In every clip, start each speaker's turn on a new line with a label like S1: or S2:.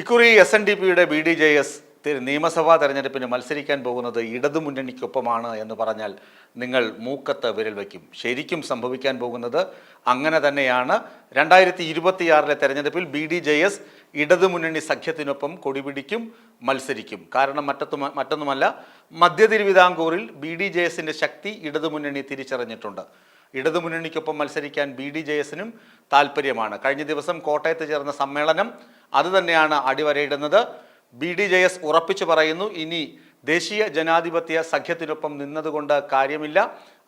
S1: ഇക്കുറി S N D പിയുടെ B D J S നിയമസഭാ തെരഞ്ഞെടുപ്പിന് മത്സരിക്കാൻ പോകുന്നത് ഇടതുമുന്നണിക്കൊപ്പമാണ് എന്ന് പറഞ്ഞാൽ നിങ്ങൾ മൂക്കത്ത് വിരൽ വയ്ക്കും. ശരിക്കും സംഭവിക്കാൻ പോകുന്നത് അങ്ങനെ തന്നെയാണ്. രണ്ടായിരത്തി ഇരുപത്തിയാറിലെ തെരഞ്ഞെടുപ്പിൽ ബി ഡി ജെ എസ് ഇടതുമുന്നണി സഖ്യത്തിനൊപ്പം കൊടിപിടിക്കും മത്സരിക്കും. കാരണം മറ്റത്തു മറ്റൊന്നുമല്ല മധ്യ തിരുവിതാംകൂറിൽ ബി ഡി ജെ എസിന്റെ ശക്തി ഇടതുമുന്നണി തിരിച്ചറിഞ്ഞിട്ടുണ്ട്. ഇടതുമുന്നണിക്കൊപ്പം മത്സരിക്കാൻ ബി ഡി ജെ എസിനും താല്പര്യമാണ് കഴിഞ്ഞ ദിവസം കോട്ടയത്ത് ചേർന്ന സമ്മേളനം അതുതന്നെയാണ് അടിവരയിടുന്നത്. ബി ഡി ജെ എസ് ഉറപ്പിച്ചു പറയുന്നു ഇനി ദേശീയ ജനാധിപത്യ സഖ്യത്തിനൊപ്പം നിന്നതുകൊണ്ട് കാര്യമില്ല.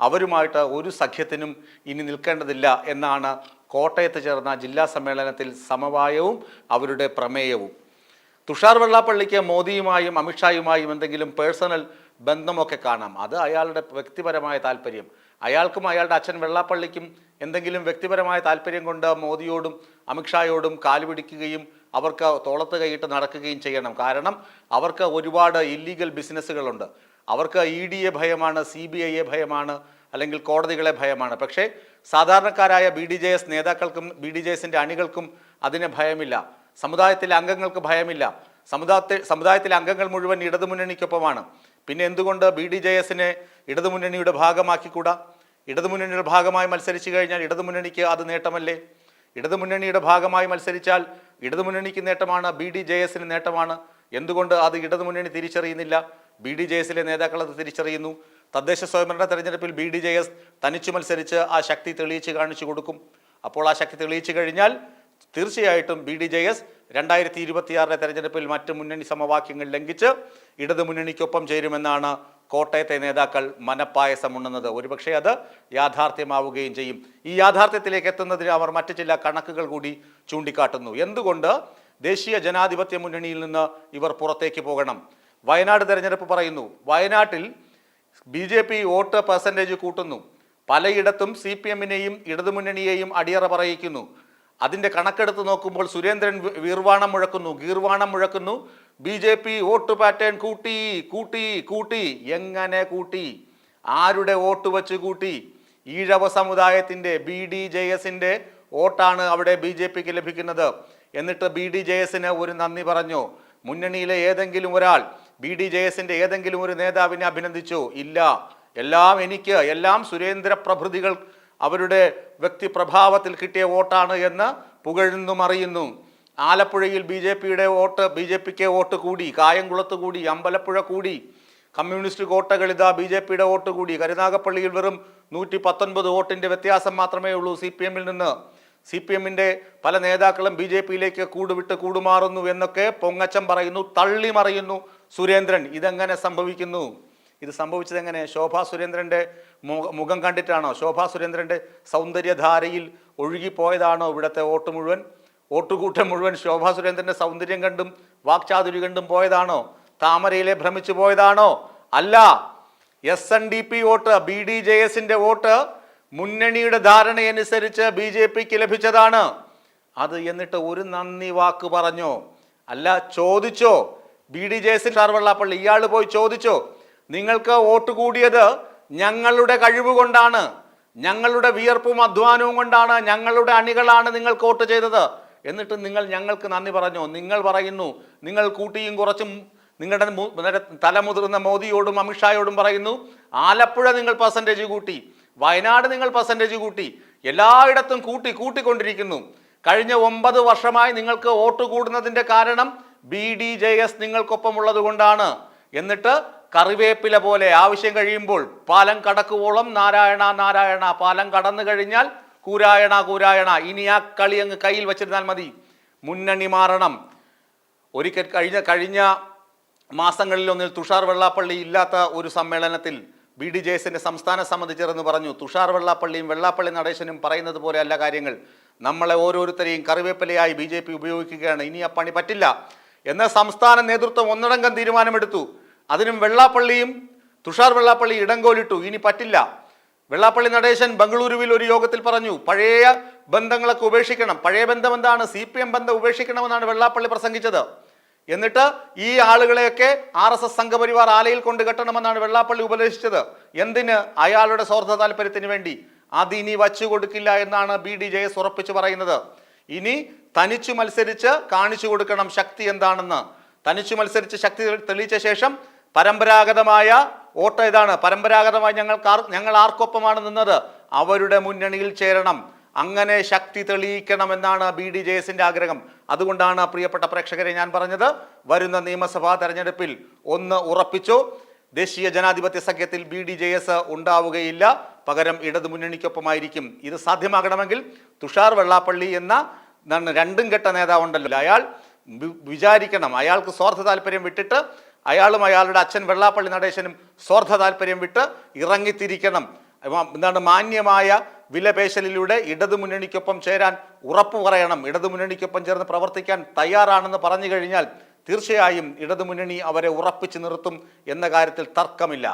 S1: അവരുമായിട്ട് ഒരു സഖ്യത്തിനും ഇനി നിൽക്കേണ്ടതില്ല എന്നാണ് കോട്ടയത്ത് ചേർന്ന ജില്ലാ സമ്മേളനത്തിൽ സമവായവും അവരുടെ പ്രമേയവും. തുഷാർ വെള്ളാപ്പള്ളിക്ക് മോദിയുമായും അമിത്ഷായുമായും എന്തെങ്കിലും പേഴ്സണൽ ബന്ധമൊക്കെ കാണാം. അത് അയാളുടെ വ്യക്തിപരമായ താല്പര്യം. അയാൾക്കും അയാളുടെ അച്ഛൻ വെള്ളാപ്പള്ളിക്കും എന്തെങ്കിലും വ്യക്തിപരമായ താല്പര്യം കൊണ്ട് മോദിയോടും അമിത്ഷായോടും കാലുപിടിക്കുകയും അവർക്ക് തോളത്ത് കൈയിട്ട് നടക്കുകയും ചെയ്യണം. കാരണം അവർക്ക് ഒരുപാട് ഇല്ലീഗൽ ബിസിനസ്സുകളുണ്ട് അവർക്ക് ഇ ഡി എ ഭയമാണ് സി ബി ഐയെ ഭയമാണ് അല്ലെങ്കിൽ കോടതികളെ ഭയമാണ്. പക്ഷേ സാധാരണക്കാരായ ബി ഡി ജെ എസ് നേതാക്കൾക്കും ബി ഡി ജെ എസിന്റെ അണികൾക്കും അതിന് ഭയമില്ല. സമുദായത്തിലെ അംഗങ്ങൾക്ക് ഭയമില്ല. സമുദായത്തിൽ സമുദായത്തിലെ അംഗങ്ങൾ മുഴുവൻ ഇടതുമുന്നണിക്കൊപ്പമാണ്. പിന്നെ എന്തുകൊണ്ട് ബി ഡി ജെ എസിനെ ഇടതുമുന്നണിയുടെ ഭാഗമാക്കിക്കൂടാ? ഇടതുമുന്നണിയുടെ ഭാഗമായി മത്സരിച്ചു കഴിഞ്ഞാൽ ഇടതുമുന്നണിക്ക് അത് നേട്ടമല്ലേ? ഇടതുമുന്നണിയുടെ ഭാഗമായി മത്സരിച്ചാൽ ഇടതുമുന്നണിക്ക് നേട്ടമാണ് ബി ഡി ജെ എസിന് നേട്ടമാണ്. എന്തുകൊണ്ട് അത് ഇടതുമുന്നണി തിരിച്ചറിയുന്നില്ല? ബി ഡി ജെ എസിലെ നേതാക്കൾ അത് തിരിച്ചറിയുന്നു. തദ്ദേശ സ്വയംഭരണ തെരഞ്ഞെടുപ്പിൽ ബി ഡി ജെ എസ് തനിച്ചു മത്സരിച്ച് ആ ശക്തി തെളിയിച്ച് കാണിച്ചു കൊടുക്കും. അപ്പോൾ ആ ശക്തി തെളിയിച്ചു കഴിഞ്ഞാൽ തീർച്ചയായിട്ടും ബി ഡി ജെ എസ് രണ്ടായിരത്തി ഇരുപത്തിയാറിലെ തെരഞ്ഞെടുപ്പിൽ മറ്റ് മുന്നണി സമവാക്യങ്ങൾ ലംഘിച്ച് ഇടതുമുന്നണിക്കൊപ്പം ചേരുമെന്നാണ് കോട്ടയത്തെ നേതാക്കൾ മനപ്പായസം ഉണ്ണുന്നത്. ഒരുപക്ഷെ അത് യാഥാർത്ഥ്യമാവുകയും ചെയ്യും. ഈ യാഥാർത്ഥ്യത്തിലേക്ക് എത്തുന്നതിന് അവർ മറ്റ് ചില കണക്കുകൾ കൂടി ചൂണ്ടിക്കാട്ടുന്നു. എന്തുകൊണ്ട് ദേശീയ ജനാധിപത്യ മുന്നണിയിൽ നിന്ന് ഇവർ പുറത്തേക്ക് പോകണം? വയനാട് തെരഞ്ഞെടുപ്പ് പറയുന്നു വയനാട്ടിൽ B J P vote percentage കൂട്ടുന്നു. പലയിടത്തും സി പി എമ്മിനെയും ഇടതുമുന്നണിയെയും അടിയറ പറയിക്കുന്നു. അതിന്റെ കണക്കെടുത്ത് നോക്കുമ്പോൾ സുരേന്ദ്രൻ വീർവാണം മുഴക്കുന്നു ഗീർവാണം മുഴക്കുന്നു. B J P vote pattern കൂട്ടി കൂട്ടി കൂട്ടി. എങ്ങനെ കൂട്ടി? ആരുടെ വോട്ട് വച്ച് കൂട്ടി? ഈഴവ സമുദായത്തിന്റെ ബി ഡി ജെ എസിന്റെ വോട്ടാണ് അവിടെ ബി ജെ പിക്ക് ലഭിക്കുന്നത്. എന്നിട്ട് ബി ഡി ജെ എസിന് ഒരു നന്ദി പറഞ്ഞു. മുന്നണിയിലെ ഏതെങ്കിലും ഒരാൾ ബി ഡി ജെ എസിന്റെ ഏതെങ്കിലും ഒരു നേതാവിനെ അഭിനന്ദിച്ചു. ഇല്ല. എല്ലാം എനിക്ക് എല്ലാം സുരേന്ദ്ര പ്രഭൃതികൾ അവരുടെ വ്യക്തിപ്രഭാവത്തിൽ കിട്ടിയ വോട്ടാണ് എന്ന് പുകഴ്ന്നും അറിയുന്നു. ആലപ്പുഴയിൽ ബി ജെ പിയുടെ വോട്ട് ബി ജെ പിക്ക് വോട്ട് കൂടി. കായംകുളത്ത് കൂടി അമ്പലപ്പുഴ കൂടി. കമ്മ്യൂണിസ്റ്റ് കോട്ടകൾ ഇതാ ബി ജെ പിയുടെ വോട്ട് കൂടി. കരുനാഗപ്പള്ളിയിൽ വെറും നൂറ്റി പത്തൊൻപത് വോട്ടിന്റെ വ്യത്യാസം മാത്രമേ ഉള്ളൂ സി പി എമ്മിൽ നിന്ന്. സി പി എമ്മിന്റെ പല നേതാക്കളും ബി ജെ പിയിലേക്ക് കൂടുവിട്ട് കൂടുമാറുന്നു എന്നൊക്കെ പൊങ്ങച്ചം പറയുന്നു തള്ളി മറയുന്നു സുരേന്ദ്രൻ. ഇതെങ്ങനെ സംഭവിക്കുന്നു? ഇത് സംഭവിച്ചത് എങ്ങനെ? ശോഭാ സുരേന്ദ്രന്റെ മുഖ- കണ്ടിട്ടാണോ? ശോഭാ സുരേന്ദ്രന്റെ സൗന്ദര്യധാരയിൽ ഒഴുകിപ്പോയതാണോ ഇവിടുത്തെ വോട്ട് മുഴുവൻ? വോട്ടുകൂട്ടം മുഴുവൻ ശോഭാ സുരേന്ദ്രന്റെ സൗന്ദര്യം കണ്ടും വാക്ചാതുരി കണ്ടും പോയതാണോ? താമരയിലെ ഭ്രമിച്ചു പോയതാണോ? അല്ല. S N D P vote B D J എസിന്റെ വോട്ട് മുന്നണിയുടെ ധാരണയനുസരിച്ച് ബി ജെ പിക്ക് ലഭിച്ചതാണ്. അത് എന്നിട്ട് ഒരു നന്ദി വാക്ക് പറഞ്ഞോ? അല്ല ചോദിച്ചോ? ബി ഡി ജെ എസിൽ സർവള്ളാപ്പള്ളി ഇയാൾ പോയി ചോദിച്ചോ? നിങ്ങൾക്ക് വോട്ട് കൂടിയത് ഞങ്ങളുടെ കഴിവ് കൊണ്ടാണ് ഞങ്ങളുടെ വിയർപ്പും അധ്വാനവും കൊണ്ടാണ് ഞങ്ങളുടെ അണികളാണ് നിങ്ങൾക്ക് വോട്ട് ചെയ്തത്. എന്നിട്ട് നിങ്ങൾ ഞങ്ങൾക്ക് നന്ദി പറഞ്ഞു. നിങ്ങൾ പറയുന്നു നിങ്ങൾ കൂട്ടിയും കുറച്ചും നിങ്ങളുടെ തലമുതിർന്ന മോദിയോടും അമിത്ഷായോടും പറയുന്നു ആലപ്പുഴ നിങ്ങൾ പെർസെന്റേജ് കൂട്ടി വയനാട് നിങ്ങൾ പെർസെന്റേജ് കൂട്ടി എല്ലായിടത്തും കൂട്ടി കൂട്ടിക്കൊണ്ടിരിക്കുന്നു. കഴിഞ്ഞ ഒമ്പത് വർഷമായി നിങ്ങൾക്ക് വോട്ട് കൂടുന്നതിന്റെ കാരണം ബി ഡി ജെ എസ് നിങ്ങൾക്കൊപ്പമുള്ളത് കൊണ്ടാണ്. എന്നിട്ട് കറിവേപ്പില പോലെ ആവശ്യം കഴിയുമ്പോൾ പാലം കടക്കുവോളം നാരായണ നാരായണ. പാലം കടന്നു കഴിഞ്ഞാൽ കൂരായണ കൂരായണ. ഇനി ആ കളി അങ്ങ് കയ്യിൽ വെച്ചിരുന്നാൽ മതി. മുന്നണി മാറണം. ഒരിക്കൽ കഴിഞ്ഞ കഴിഞ്ഞ മാസങ്ങളിലൊന്നിൽ തുഷാർ വെള്ളാപ്പള്ളി ഇല്ലാത്ത ഒരു സമ്മേളനത്തിൽ ബി ഡി ജെ എസിന്റെ സംസ്ഥാന സമിതി ചേർന്ന് പറഞ്ഞു തുഷാർ വെള്ളാപ്പള്ളിയും വെള്ളാപ്പള്ളി നടേശനും പറയുന്നത് പോലെയല്ല കാര്യങ്ങൾ. നമ്മളെ ഓരോരുത്തരെയും കറിവേപ്പിലയായി ബി ജെ പി ഉപയോഗിക്കുകയാണ്. ഇനി ആ പണി പറ്റില്ല. എന്ന സംസ്ഥാന നേതൃത്വം ഒന്നടങ്കം തീരുമാനമെടുത്തു. അതിനും വെള്ളാപ്പള്ളിയും തുഷാർ വെള്ളാപ്പള്ളി ഇടങ്കോലിട്ടു ഇനി പറ്റില്ല. വെള്ളാപ്പള്ളി നടേശൻ ബംഗളൂരുവിൽ ഒരു യോഗത്തിൽ പറഞ്ഞു പഴയ ബന്ധങ്ങളൊക്കെ ഉപേക്ഷിക്കണം. പഴയ ബന്ധം എന്താണ്? സി പി എം ബന്ധം ഉപേക്ഷിക്കണമെന്നാണ് വെള്ളാപ്പള്ളി പ്രസംഗിച്ചത്. എന്നിട്ട് ഈ ആളുകളെയൊക്കെ ആർ എസ് എസ് സംഘപരിവാർ ആലയിൽ കൊണ്ട് കെട്ടണമെന്നാണ് വെള്ളാപ്പള്ളി ഉപദേശിച്ചത്. എന്തിന്? അയാളുടെ സ്വാർത്ഥ താല്പര്യത്തിന് വേണ്ടി. അതിനി വച്ചു കൊടുക്കില്ല എന്നാണ് ബി ഡി ജെ എസ് ഉറപ്പിച്ചു പറയുന്നത്. ഇനി തനിച്ചു മത്സരിച്ച് കാണിച്ചു കൊടുക്കണം ശക്തി എന്താണെന്ന്. തനിച്ചു മത്സരിച്ച് ശക്തി തെളിയിച്ച ശേഷം പരമ്പരാഗതമായ വോട്ട് ഇതാണ്. പരമ്പരാഗതമായി ഞങ്ങൾക്ക് ആർ ഞങ്ങൾ ആർക്കൊപ്പമാണ് നിന്നത്. അവരുടെ മുന്നണിയിൽ ചേരണം. അങ്ങനെ ശക്തി തെളിയിക്കണമെന്നാണ് ബി ഡി ജെ എസിന്റെ ആഗ്രഹം. അതുകൊണ്ടാണ് പ്രിയപ്പെട്ട പ്രേക്ഷകരെ ഞാൻ പറഞ്ഞത്. വരുന്ന നിയമസഭാ തെരഞ്ഞെടുപ്പിൽ ഒന്ന് ഉറപ്പിച്ചു. ദേശീയ ജനാധിപത്യ സഖ്യത്തിൽ ബി ഡി ജെ എസ് ഉണ്ടാവുകയില്ല. പകരം ഇടതു മുന്നണിക്കൊപ്പമായിരിക്കും ഇത് സാധ്യമാകണമെങ്കിൽ തുഷാർ വെള്ളാപ്പള്ളി എന്ന രണ്ടും കെട്ട നേതാവുണ്ടല്ലോ. അയാൾ വിചാരിക്കണം. അയാൾക്ക് സ്വാർത്ഥ താല്പര്യം വിട്ടിട്ട് അയാളും അയാളുടെ അച്ഛൻ വെള്ളാപ്പള്ളി നടേശനും സ്വാർത്ഥ താല്പര്യം വിട്ട് ഇറങ്ങിത്തിരിക്കണം. എന്താണ് മാന്യമായ വിലപേശലിലൂടെ ഇടതുമുന്നണിക്കൊപ്പം ചേരാൻ ഉറപ്പു പറയണം. ഇടതുമുന്നണിക്കൊപ്പം ചേർന്ന് പ്രവർത്തിക്കാൻ തയ്യാറാണെന്ന് പറഞ്ഞു കഴിഞ്ഞാൽ തീർച്ചയായും ഇടതുമുന്നണി അവരെ ഉറപ്പിച്ചു നിർത്തും എന്ന കാര്യത്തിൽ തർക്കമില്ല.